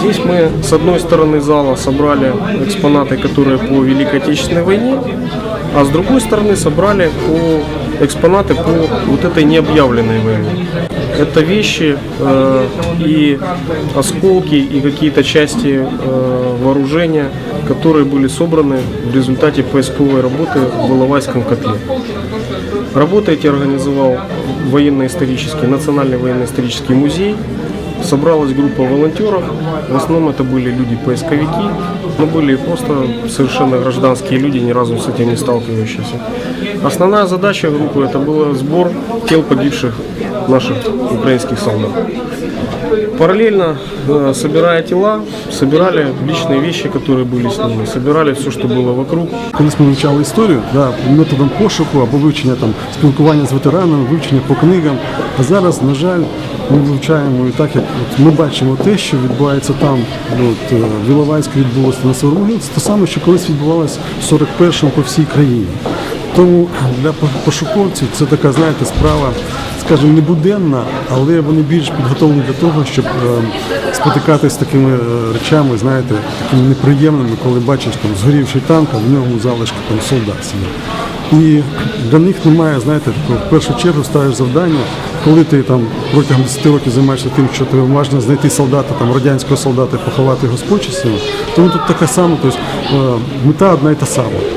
Здесь мы с одной стороны зала собрали экспонаты, которые по Великой Отечественной войне, а с другой стороны собрали по экспонаты по вот этой необъявленной войне. Это вещи э, и осколки, и какие-то части э, вооружения, которые были собраны в результате поисковой работы в Иловайском котле. Работы эти организовал военно-исторический, Национальный военно-исторический музей. Собралась группа волонтеров. В основном это были люди-поисковики, но были и просто совершенно гражданские люди, ни разу с этим не сталкивающиеся. Основная задача группы это был сбор тел погибших наших украинских солдат. Параллельно, э, собирая тела, собирали личные вещи, которые были с ними, собирали все, что было вокруг. Колись ми вивчали історію да, методом пошуку або вивчення там спілкування з ветеранами, вивчення по книгам. А зараз, на жаль, ми вивчаємо і так, як от ми бачимо те, що відбувається там, ну, от, е, в Іловайську відбулося на Северомогил, це те саме, що колись відбувалося в 41-му по всій країні. Тому для пошуковців це така, знаєте, справа, скажімо, не буденна, але вони більш підготовлені для того, щоб е, спотикатись з такими е, речами, знаєте, такими неприємними, коли бачиш там згорівший танк, а в ньому залишки там солдат. І для них немає, знаєте, в першу чергу ставиш завдання, коли ти там протягом 10 років займаєшся тим, що тобі важливо знайти солдата, там радянського солдата, і поховати його з почестями, тому тут така сама, тобто е, мета одна і та сама.